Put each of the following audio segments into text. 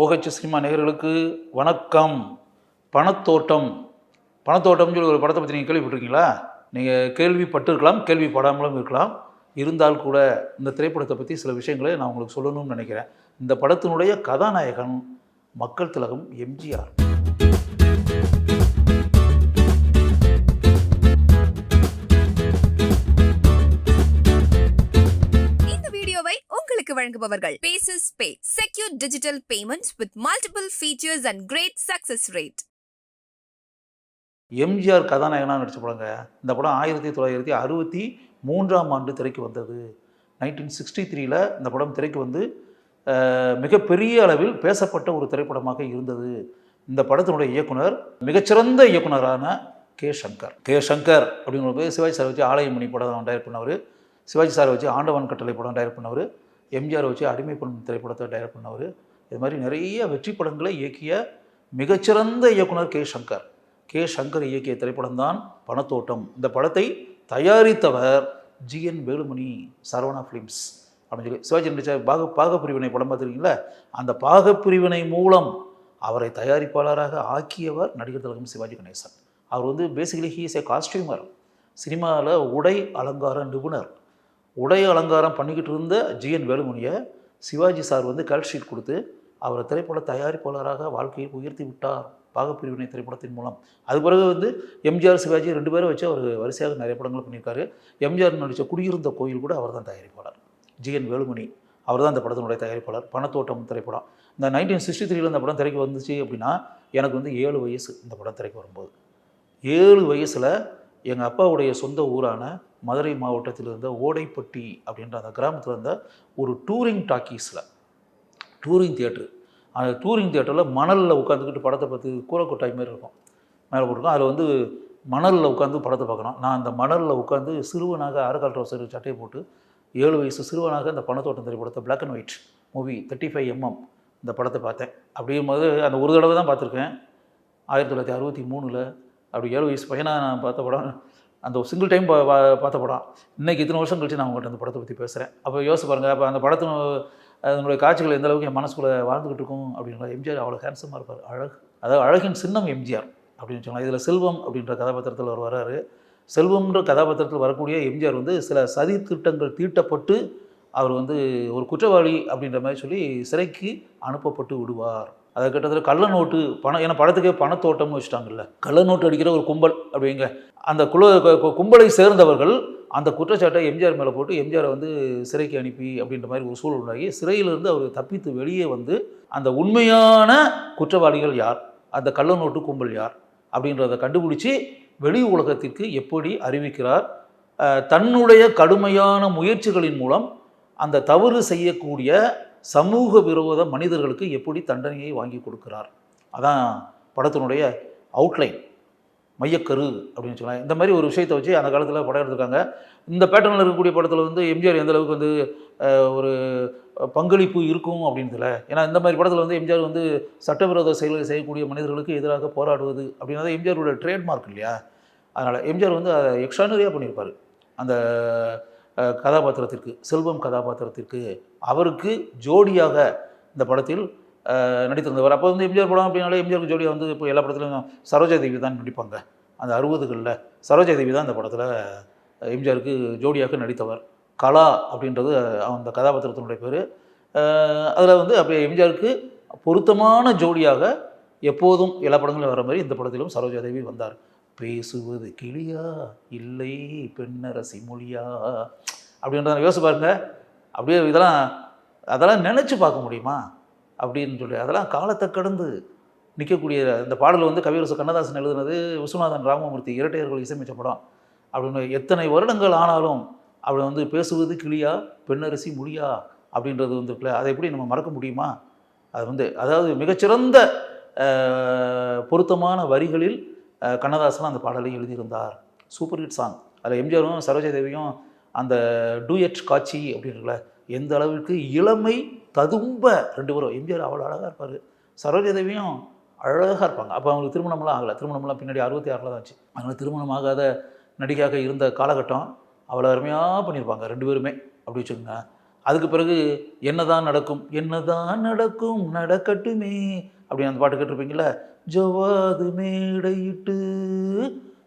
OH cinema நேயர்களுக்கு வணக்கம். பணத்தோட்டம். பணத்தோட்டம்னு சொல்லி ஒரு படத்தை பற்றி நீங்கள் கேள்விப்பட்டிருக்கீங்களா? நீங்கள் கேள்விப்பட்டிருக்கலாம் கேள்விப்படாமலும் இருக்கலாம். இருந்தால் கூட இந்த திரைப்படத்தை பற்றி சில விஷயங்களை நான் உங்களுக்கு சொல்லணும்னு நினைக்கிறேன். இந்த படத்தினுடைய கதாநாயகன் மக்கள் திலகம் எம்ஜிஆர். உங்களுக்கு PaySys pay secure digital payments with multiple features and great success rate MGR கதாநாயகனாக நடித்த படங்க. இந்த படம் ஆயிரத்தி தொள்ளாயிரத்தி அறுபத்தி மூன்றாம் ஆண்டு திரைக்கு வந்தது. நைன்டீன் சிக்ஸ்டி த்ரீல இந்த படம் திரைக்கு வந்து மிகப்பெரிய அளவில் பேசப்பட்ட ஒரு திரைப்படமாக இருந்தது. இந்த படத்தினுடைய இயக்குனர் மிகச்சிறந்த இயக்குனரான கே சங்கர். கே சங்கர் அப்படிங்கிற சிவாஜி சார் வச்சு ஆலயமணி படம் டைரக்ட் பண்ணவர். சிவாஜி சாரை வச்சு ஆண்டவன் கட்டளை படம் டைரக்ட் பண்ணவர். எம்ஜிஆர் வச்சு அடிமை பெண் திரைப்படத்தை டைரக்ட் பண்ணவர். இது மாதிரி நிறைய வெற்றி படங்களை இயக்கிய மிகச்சிறந்த இயக்குனர் கே சங்கர். கே சங்கர் இயக்கிய திரைப்படம் தான் பணத்தோட்டம். இந்த படத்தை தயாரித்தவர் ஜிஎன் வேலுமணி சரவணா ஃபிலிம்ஸ் அப்படின்னு சொல்லி சிவாஜி நடித்த பாக பாகப்பிரிவினை படம் பார்த்துருக்கீங்களா? அந்த பாகப்பிரிவினை மூலம் அவரை தயாரிப்பாளராக ஆக்கியவர் நடிகர் திலகம் சிவாஜி கணேசன். அவர் வந்து பேசிக்கலி ஹீஸ் ஏ காஸ்டியூமர் சினிமாவில் உடை அலங்கார நிபுணர். உடைய அலங்காரம் பண்ணிக்கிட்டு இருந்த ஜிஎன் வேலுமணியை சிவாஜி சார் வந்து கல் ஷீட் கொடுத்து அவரை திரைப்பட தயாரிப்பாளராக வாழ்க்கையில் உயர்த்தி விட்டார். பாகப்பிரிவினை திரைப்படத்தின் மூலம். அது பிறகு வந்து எம்ஜிஆர் சிவாஜி ரெண்டு பேரும் வச்சு அவர் வரிசையாக நிறைய படங்கள் பண்ணியிருக்காரு. எம்ஜிஆர் நடித்த குடியிருந்த கோயில் கூட அவர் தான் தயாரிப்பாளர். ஜிஎன் வேலுமணி அவர் தான் இந்த படத்தினுடைய தயாரிப்பாளர். பணத்தோட்டம் திரைப்படம். இந்த நைன்டீன் சிக்ஸ்டி த்ரீல இந்த படம் திரைக்கு வந்துச்சு அப்படின்னா எனக்கு வந்து ஏழு வயசு இந்த படம் திரைக்கு வரும்போது. ஏழு வயசில் எங்கள் அப்பாவுடைய சொந்த ஊரான மதுரை மாவட்டத்தில் இருந்த ஓடைப்பட்டி அப்படின்ற அந்த கிராமத்தில் இருந்த ஒரு டூரிங் டாக்கீஸில் டூரிங் தியேட்ரு அந்த டூரிங் தியேட்டரில் மணலில் உட்காந்துக்கிட்டு படத்தை பார்த்து கூரக்கொட்டாய் மாதிரி இருக்கும். மேலே போட்டிருக்கோம். அதில் வந்து மணலில் உட்காந்து படத்தை பார்க்கணும். நான் அந்த மணலில் உட்காந்து சிறுவனாக அரைக்கால் ட்ரௌசர் சட்டையை போட்டு ஏழு வயசு சிறுவனாக அந்த பணத்தோட்டம் திரைப்படத்தை black and white movie thirty five MM இந்த படத்தை பார்த்தேன். அப்படியும் போது அந்த ஒரு தடவை தான் பார்த்துருக்கேன். ஆயிரத்தி தொள்ளாயிரத்தி அறுபத்தி மூணில் அப்படி ஏழு வயசு பையனாக நான் பார்த்த படம் அந்த ஒரு சிங்கிள் டைம் பார்த்த படம். இன்றைக்கி இத்தனை வருஷம் கழிச்சு நான் உங்கள்கிட்ட அந்த படத்தை பற்றி பேசுகிறேன் அப்போ யோசிச்சு பாருங்கள் அப்போ அந்த படத்தின் அதனுடைய காட்சிகள் எந்த அளவுக்கு என் மனசுக்குள்ளே வாழ்ந்துக்கிட்டு இருக்கும் அப்படின்ற எம்ஜிஆர் அவ்வளோ ஹேண்ட்ஸமாக இருப்பார். அழகு அதாவது அழகின் சின்னம் எம்ஜிஆர் அப்படின்னு வச்சுக்கோங்களேன். இதில் செல்வம் அப்படின்ற கதாபாத்திரத்தில் அவர் வராரு செல்வம்ன்ற கதாபாத்திரத்தில் வரக்கூடிய எம்ஜிஆர் வந்து சில சதி திட்டங்கள் தீட்டப்பட்டு அவர் வந்து ஒரு குற்றவாளி அப்படின்ற மாதிரி சொல்லி சிறைக்கு அனுப்பப்பட்டு விடுவார். அதை கிட்டத்தட்ட கள்ள நோட்டு பணம் ஏன்னா படத்துக்கே பணத்தோட்டம்னு வச்சுட்டாங்கல்ல. கள்ள நோட்டு அடிக்கிற ஒரு கும்பல் அப்படிங்க. அந்த குழு கும்பலை சேர்ந்தவர்கள் அந்த குற்றச்சாட்டை எம்ஜிஆர் மேலே போட்டு எம்ஜிஆரை வந்து சிறைக்கு அனுப்பி அப்படின்ற மாதிரி ஒரு சூழல் உண்டாகி சிறையிலிருந்து அவர் தப்பித்து வெளியே வந்து அந்த உண்மையான குற்றவாளிகள் யார்? அந்த கள்ள நோட்டு கும்பல் யார்? அப்படின்றத கண்டுபிடிச்சி வெளி உலகத்திற்கு எப்படி அறிவிக்கிறார்? தன்னுடைய கடுமையான முயற்சிகளின் மூலம் அந்த தவறு செய்யக்கூடிய சமூக விரோத மனிதர்களுக்கு எப்படி தண்டனையை வாங்கி கொடுக்கிறார்? அதான் படத்தினுடைய அவுட்லைன் மையக்கரு அப்படின்னு சொல்லலாம் இந்த மாதிரி ஒரு விஷயத்தை வச்சு அந்த காலத்தில் படம் எடுத்திருக்காங்க. இந்த பேட்டர்னில் இருக்கக்கூடிய படத்தில் வந்து எம்ஜிஆர் எந்த அளவுக்கு வந்து ஒரு பங்களிப்பு இருக்கும் அப்படின்றதுல? ஏன்னா இந்த மாதிரி படத்தில் வந்து எம்ஜிஆர் வந்து சட்டவிரோத செயல்களை செய்யக்கூடிய மனிதர்களுக்கு எதிராக போராடுவது அப்படின்னா எம்ஜிஆரோட ட்ரேட்மார்க் இல்லையா? அதனால் எம்ஜிஆர் வந்து அதை எக்ஸ்ட்ரானரியாக பண்ணியிருப்பார். அந்த கதாபாத்திரத்திற்கு செல்வம் கதாபாத்திரத்திற்கு. அவருக்கு ஜோடியாக இந்த படத்தில் நடித்திருந்தவர். அப்போ வந்து எம்ஜிஆர் படம் அப்படின்னாலே எம்ஜிஆருக்கு ஜோடியாக வந்து இப்போ எல்லா படத்துலையும் சரோஜா தேவி தான் நடிப்பாங்க. அந்த அறுபதுகளில் சரோஜா தேவி தான் இந்த படத்தில் எம்ஜிஆருக்கு ஜோடியாக நடித்தவர். கலா அப்படின்றது அந்த கதாபாத்திரத்தினுடைய பேர். அதில் வந்து அப்படியே எம்ஜிஆருக்கு பொருத்தமான ஜோடியாக எப்போதும் எல்லா படங்களும் வர மாதிரி இந்த படத்திலும் சரோஜா தேவி வந்தார். பேசுவது கிளியா இல்லை பெண்ணரசி மொழியா அப்படின்றத யோசிச்சு பாருங்கள் அப்படியே இதெல்லாம் அதெல்லாம் நினச்சி பார்க்க முடியுமா? அப்படின்னு சொல்லி அதெல்லாம் காலத்தை கடந்து நிற்கக்கூடிய இந்த பாடல் வந்து கவியரசு கண்ணதாசன் எழுதுனது விஸ்வநாதன் ராமமூர்த்தி இரட்டையர்கள் இசையமைச்ச படம் அப்படின்னு எத்தனை வருடங்கள் ஆனாலும் அப்படி வந்து பேசுவது கிளியா பெண்ணரசி முடியா அப்படின்றது வந்து இருக்குல்ல அதை எப்படி நம்ம மறக்க முடியுமா? அது வந்து அதாவது மிகச்சிறந்த பொருத்தமான வரிகளில் கண்ணதாசன் அந்த பாடலை எழுதியிருந்தார். Super hit song. அதில் எம்ஜிஆரும் சரோஜா தேவியும் அந்த டூயட் காட்சி அப்படின்றல எந்த அளவுக்கு இளமை ததும்ப ரெண்டு பேரும் எம்ஜிஆர் அவ்வளோ அழகாக இருப்பார். சரோஜதேவியும் அழகாக இருப்பாங்க. அப்போ அவங்களுக்கு திருமணம்லாம் ஆகலை. திருமணம்லாம் பின்னாடி அறுபத்தி ஆறில் தான் ஆச்சு. அதனால் திருமணம் ஆகாத நடிகையாக இருந்த காலகட்டம் அவ்வளோ அருமையாக பண்ணியிருப்பாங்க ரெண்டு பேருமே அப்படி வச்சுக்கோங்க. அதுக்கு பிறகு என்னதான் நடக்கும் என்னதான் நடக்கும் நடக்கட்டுமே அப்படின்னு அந்த பாட்டு கேட்டிருப்பீங்கள ஜவாது மேடையிட்டு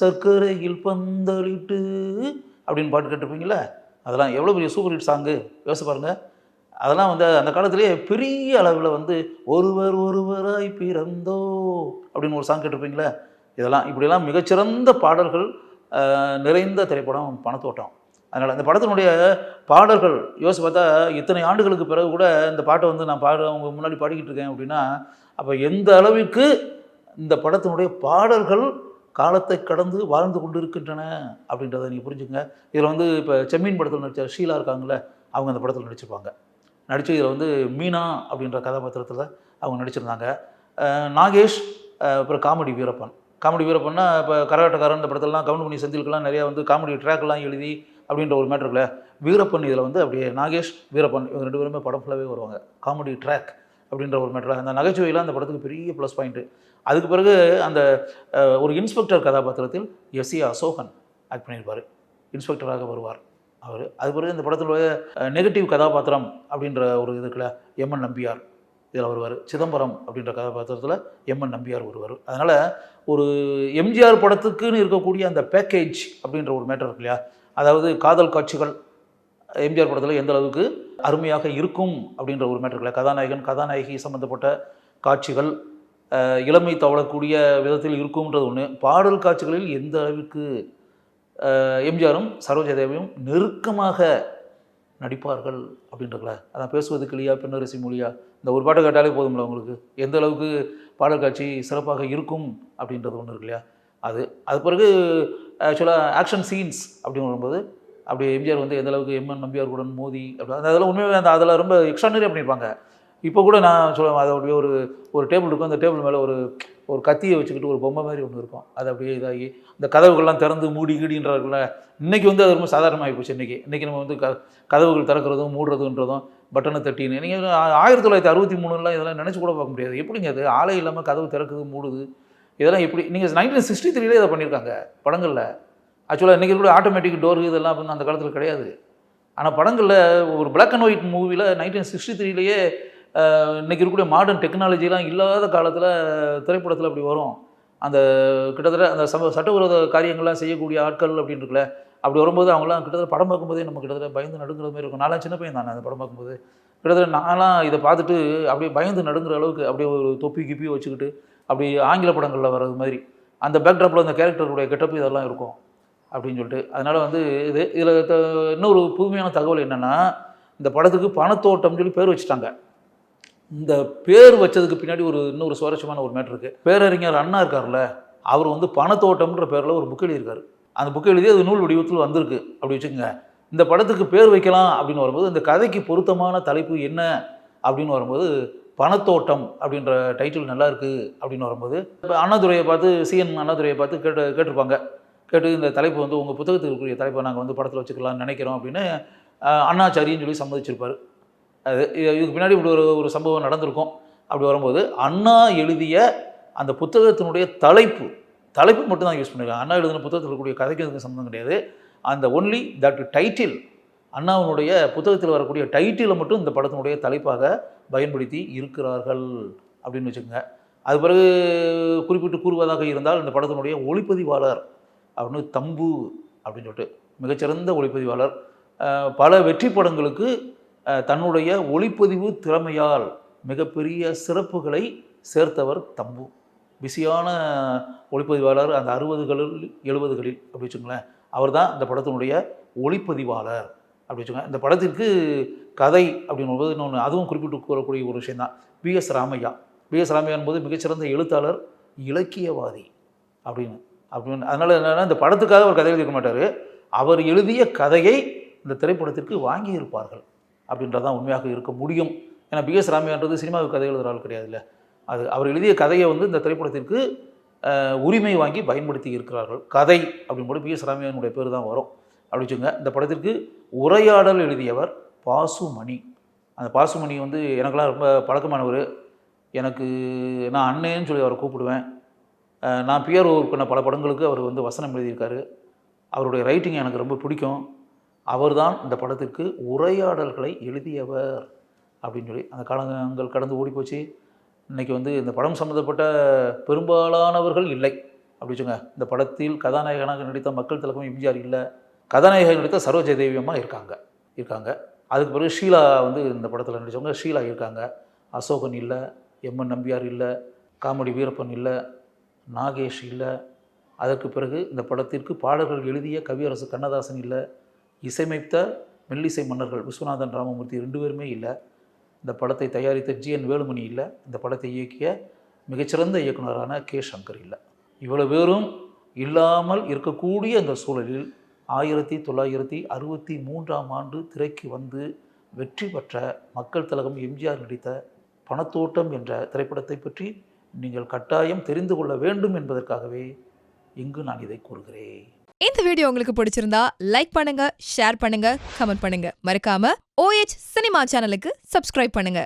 சர்க்கரையில் பந்தலிட்டு அப்படின்னு பாட்டு கேட்டிருப்பீங்களா அதெல்லாம் எவ்வளோ பெரிய சூப்பர் ஹிட் சாங்கு? யோசிச்சு பாருங்க. அதெல்லாம் வந்து அந்த காலத்திலேயே பெரிய அளவில் வந்து ஒருவர் ஒருவராய் பிறந்தோ அப்படின்னு ஒரு சாங் கேட்டிருப்பீங்களா இதெல்லாம் இப்படியெல்லாம் மிகச்சிறந்த பாடல்கள் நிறைந்த திரைப்படம் பணத்தோட்டம். அதனால் அந்த படத்தினுடைய பாடல்கள் யோசிச்சு பார்த்தா இத்தனை ஆண்டுகளுக்கு பிறகு கூட இந்த பாட்டை வந்து நான் பாட அவங்க முன்னாடி பாடிக்கிட்டு இருக்கேன் அப்படின்னா அப்போ எந்த அளவுக்கு இந்த படத்தினுடைய பாடல்கள் காலத்தை கடந்து வாழ்ந்து கொண்டு இருக்கின்றன அப்படின்றத நீங்கள் புரிஞ்சுங்க இதில் வந்து இப்போ செம்மீன் படத்தில் நடித்த ஷீலா இருக்காங்களே அவங்க அந்த படத்தில் நடிச்சிருப்பாங்க. நடித்து இதில் வந்து மீனா அப்படின்ற கதாபாத்திரத்தில் அவங்க நடிச்சிருந்தாங்க. நாகேஷ் அப்புறம் காமெடி வீரப்பன். காமெடி வீரப்பன்னா இப்போ கரகாட்டக்காரன் இந்த படத்துலலாம் கவுண்டமணி செந்திலுக்கெல்லாம் நிறையா வந்து காமெடி ட்ராக்லாம் எழுதி அப்படின்ற ஒரு மேட்டர் வீரப்பன் இதில் வந்து அப்படியே நாகேஷ் வீரப்பன் இவங்க ரெண்டு பேருமே படம் ஃபுல்லாகவே வருவாங்க. Comedy track. அப்படின்ற ஒரு மேட்டர் அந்த நகைச்சுவையில் அந்த படத்துக்கு பெரிய ப்ளஸ் பாயிண்ட்டு அதுக்கு பிறகு அந்த ஒரு இன்ஸ்பெக்டர் கதாபாத்திரத்தில் எஸ் ஏ அசோகன் ஆக்ட் பண்ணியிருப்பார். இன்ஸ்பெக்டராக வருவார் அவர். அது பிறகு இந்த படத்தில் நெகட்டிவ் கதாபாத்திரம் அப்படின்ற ஒரு இது இருக்குல்ல எம்என் நம்பியார். இதில் வருவார். சிதம்பரம் அப்படின்ற கதாபாத்திரத்தில் எம்என் நம்பியார் வருவார். அதனால் ஒரு எம்ஜிஆர் படத்துக்குன்னு இருக்கக்கூடிய அந்த பேக்கேஜ் அப்படின்ற ஒரு மேட்டர் இருக்கு இல்லையா? அதாவது காதல் காட்சிகள் எம்ஜிஆர் படத்தில் எந்த அளவுக்கு அருமையாக இருக்கும் அப்படின்ற ஒரு மேட்டர் கதாநாயகன் கதாநாயகி சம்மந்தப்பட்ட காட்சிகள் இளமை தவழக்கூடிய விதத்தில் இருக்கும்ன்றது ஒன்று பாடல் காட்சிகளில் எந்த அளவுக்கு எம்ஜிஆரும் சரோஜாதேவியும் நெருக்கமாக நடிப்பார்கள் அப்படின்றதுல. அதான் பேசுவது கிளியா பெண்ணரசி மொழியா? இந்த ஒரு பாட்டை கேட்டாலே போதும்ல உங்களுக்கு? எந்த அளவுக்கு பாடல் காட்சி சிறப்பாக இருக்கும் அப்படின்றது ஒன்று இருக்கு இல்லையா? அது அது பிறகு ஆக்சுவலாக ஆக்ஷன் சீன்ஸ் அப்படின்னு வரும்போது அப்படி எம்ஜிஆர் வந்து எந்த அளவுக்கு எம்என் நம்பியார் கூட மோதி அப்படி அந்த அதெல்லாம் உண்மையாகவே அந்த அதில் ரொம்ப எக்ஸ்ட்ரானரியாக பண்ணியிருப்பாங்க இப்போ கூட நான் சொல்லுவேன் அதை அப்படியே ஒரு ஒரு டேபிள் இருக்கும் அந்த டேபிள் மேலே ஒரு ஒரு கத்தியை வச்சுக்கிட்டு ஒரு பொம்மை மாதிரி ஒன்று இருக்கும். அது அப்படியே இதாகி இந்த கதவுகள்லாம் திறந்து மூடி கீடின்றார்கள இன்றைக்கி வந்து அது ரொம்ப சாதாரணமாகி போச்சு இன்றைக்கி இன்றைக்கி நம்ம வந்து க கதவுகள் திறக்கிறதும் மூடுறதுன்றதும் பட்டனை தட்டின்னு நீங்கள் ஆயிரத்தி தொள்ளாயிரத்தி அறுபத்தி மூணுலாம் இதெல்லாம் நினச்சி கூட பார்க்க முடியாது. எப்படிங்க அது? ஆலை இல்லாமல் கதவு திறக்குது மூடுது. இதெல்லாம் எப்படி நீங்கள் நைன்டீன் சிக்ஸ்டி த்ரீலே இதை பண்ணியிருக்காங்க படங்களில். ஆக்சுவலாக இன்றைக்கி கூட ஆட்டோமேட்டிக் டோர் இதெல்லாம் அப்படின்னு அந்த காலத்தில் கிடையாது. ஆனால் படங்களில் ஒரு பிளாக் அண்ட் ஒயிட் மூவியில் நைன்டீன் சிக்ஸ்டி த்ரீலேயே இன்றைக்கி இருக்கக்கூடிய மாடர்ன் டெக்னாலஜிலாம் இல்லாத காலத்தில் திரைப்படத்தில் அப்படி வரும். அந்த கிட்டத்தட்ட அந்த சம சட்டவிரோத காரியங்கள்லாம் செய்யக்கூடிய ஆட்கள் அப்படின்னு இருக்குல்ல அப்படி வரும்போது அவங்களாம் கிட்டத்தட்ட படம் பார்க்கும்போதே நம்ம கிட்டத்தட்ட பயந்து நடுங்கிற மாதிரி இருக்கும். நான்லாம் சின்ன பையன் தானே அந்த படம் பார்க்கும்போது. கிட்டத்தட்ட நான்லாம் இதை பார்த்துட்டு அப்படியே பயந்து நடுங்கிற அளவுக்கு அப்படியே ஒரு தொப்பி கிப்பி வச்சுக்கிட்டு அப்படி ஆங்கில படங்களில் வர்றது மாதிரி. அந்த பேக்ட்ராப்பில் அந்த கேரக்டருடைய கெட்டப்பு இதெல்லாம் இருக்கும். அப்படின்னு சொல்லிட்டு. அதனால் வந்து இது இதில் இன்னொரு புதுமையான தகவல் என்னென்னா இந்த படத்துக்கு பணத்தோட்டம்னு சொல்லி பேர் வச்சுட்டாங்க. இந்த பேர் வச்சதுக்கு பின்னாடி ஒரு இன்னொரு சுவாரஸ்யமான ஒரு மேட்ரு இருக்குது பேரறிஞர் அண்ணா இருக்கார்ல அவர் வந்து பணத்தோட்டம்ன்ற பேரில் ஒரு புக் எழுதியிருக்காரு. அந்த புக் எழுதி அது நூல் வடிவத்தில் வந்திருக்கு. அப்படி வச்சுக்கோங்க. இந்த படத்துக்கு பேர் வைக்கலாம் அப்படின்னு வரும்போது இந்த கதைக்கு பொருத்தமான தலைப்பு என்ன அப்படின்னு வரும்போது பணத்தோட்டம் அப்படின்ற டைட்டில் நல்லா இருக்குது அப்படின்னு வரும்போது இப்போ அண்ணாதுரையை பார்த்து சிஎன் அண்ணாதுரையை பார்த்து கேட்டு கேட்டிருப்பாங்க. கேட்டு இந்த தலைப்பு வந்து உங்கள் புத்தகத்துக்கு இருக்கக்கூடிய தலைப்பை நாங்கள் வந்து படத்தில் வச்சுக்கலாம்னு நினைக்கிறோம் அப்படின்னு அண்ணாச்சாரின்னு சொல்லி சம்மதிச்சிருப்பார். அது இதுக்கு பின்னாடி இப்படி ஒரு ஒரு சம்பவம் நடந்திருக்கும். அப்படி வரும்போது அண்ணா எழுதிய அந்த புத்தகத்தினுடைய தலைப்பு தலைப்பு மட்டும் தான் யூஸ் பண்ணிருக்காங்க. அண்ணா எழுதின புத்தகத்தில் இருக்கக்கூடிய கதைக்கு அதுக்கு சம்மந்தம் கிடையாது. அந்த ஒன்லி தட் டைட்டில் அண்ணாவினுடைய புத்தகத்தில் வரக்கூடிய டைட்டிலை மட்டும் இந்த படத்தினுடைய தலைப்பாக பயன்படுத்தி இருக்கிறார்கள் அப்படின்னு வச்சுக்கோங்க. அது பிறகு குறிப்பிட்டு கூறுவதாக இருந்தால் இந்த படத்தினுடைய ஒளிப்பதிவாளர் அப்படின்னு தம்பு அப்படின்னு சொல்லிட்டு மிகச்சிறந்த ஒளிப்பதிவாளர். பல வெற்றி படங்களுக்கு தன்னுடைய ஒளிப்பதிவு திறமையால் மிகப்பெரிய சிறப்புகளை சேர்த்தவர் தம்பு. பிஸியான ஒளிப்பதிவாளர் அந்த அறுபதுகளில் எழுபதுகளில் அப்படி வச்சுங்களேன் அவர் தான் இந்த படத்தினுடைய ஒளிப்பதிவாளர் அப்படி வச்சுக்கோங்க. இந்த படத்திற்கு கதை அப்படின்னு போது இன்னொன்று அதுவும் குறிப்பிட்டு கூறக்கூடிய ஒரு விஷயந்தான் பிஎஸ் ராமையா. பிஎஸ் ராமையா என்பது மிகச்சிறந்த எழுத்தாளர் இலக்கியவாதி அப்படின்னு. அப்படின்னு அதனால் என்னென்னா இந்த படத்துக்காக அவர் கதை எழுதிக்க மாட்டார். அவர் எழுதிய கதையை இந்த திரைப்படத்திற்கு வாங்கி இருப்பார்கள் அப்படின்றதான் உண்மையாக இருக்க முடியும். ஏன்னா பிஎஸ் ராமையான்றது சினிமாவுக்கு கதை எழுதுகிற ஆள் கிடையாது இல்லை அது அவர் எழுதிய கதையை வந்து இந்த திரைப்படத்திற்கு உரிமை வாங்கி பயன்படுத்தி இருக்கிறார்கள். கதை அப்படின்னு போது பிஎஸ் ராமையானுடைய பேர் தான் வரும். அப்படி வச்சுங்க இந்த படத்திற்கு உரையாடல் எழுதியவர் பாசுமணி. அந்த பாசுமணி வந்து எனக்கெல்லாம் ரொம்ப பழக்கமானவர். எனக்கு நான் அண்ணேன்னு சொல்லி அவரை கூப்பிடுவேன். நான் பிஆர் பண்ண பல படங்களுக்கு அவர் வந்து வசனம் எழுதியிருக்காரு. அவருடைய ரைட்டிங் எனக்கு ரொம்ப பிடிக்கும். அவர்தான் இந்த படத்திற்கு உரையாடல்களை எழுதியவர் அப்படின்னு சொல்லி அந்த காலங்கள் கடந்து ஓடி போச்சு இன்றைக்கி வந்து இந்த படம் சம்மந்தப்பட்ட பெரும்பாலானவர்கள் இல்லை. அப்படி வச்சுங்க இந்த படத்தில் கதாநாயகனாக நடித்த மக்கள் திலகம் எம்ஜிஆர் இல்லை. கதாநாயகன் நடித்த சரோஜ தேவியம்மா இருக்காங்க இருக்காங்க. அதுக்கு பிறகு ஷீலா வந்து இந்த படத்தில் நடித்தவங்க ஷீலா இருக்காங்க. அசோகன் இல்லை எம்என் நம்பியார் இல்லை காமெடி வீரப்பன் இல்லை நாகேஷ் இல்லை. அதற்கு பிறகு இந்த படத்திற்கு பாடல்கள் எழுதிய கவியரசு கண்ணதாசன் இல்லை. இசையமைத்த மெல்லிசை மன்னர்கள் விஸ்வநாதன் ராமமூர்த்தி ரெண்டு பேருமே இல்லை. இந்த படத்தை தயாரித்த ஜிஎன் வேலுமணி இல்லை. இந்த படத்தை இயக்கிய மிகச்சிறந்த இயக்குனரான கே. சங்கர் இல்லை. இவ்வளவு பேரும் இல்லாமல் இருக்கக்கூடிய அந்த சூழலில் ஆயிரத்தி தொள்ளாயிரத்தி அறுபத்தி மூன்றாம் ஆண்டு திரைக்கு வந்து வெற்றி பெற்ற மக்கள் தலகம் எம்ஜிஆர் நடித்த பணத்தோட்டம் என்ற திரைப்படத்தை பற்றி நீங்கள் கட்டாயம் தெரிந்து கொள்ள வேண்டும் என்பதற்காகவே இங்கு நான் இதை கூறுகிறேன். இந்த வீடியோ உங்களுக்கு பிடிச்சிருந்தா லைக் பண்ணுங்க ஷேர் பண்ணுங்க கமெண்ட் பண்ணுங்க. மறக்காம ஓஎச் சினிமா சேனலுக்கு சப்ஸ்கிரைப் பண்ணுங்க.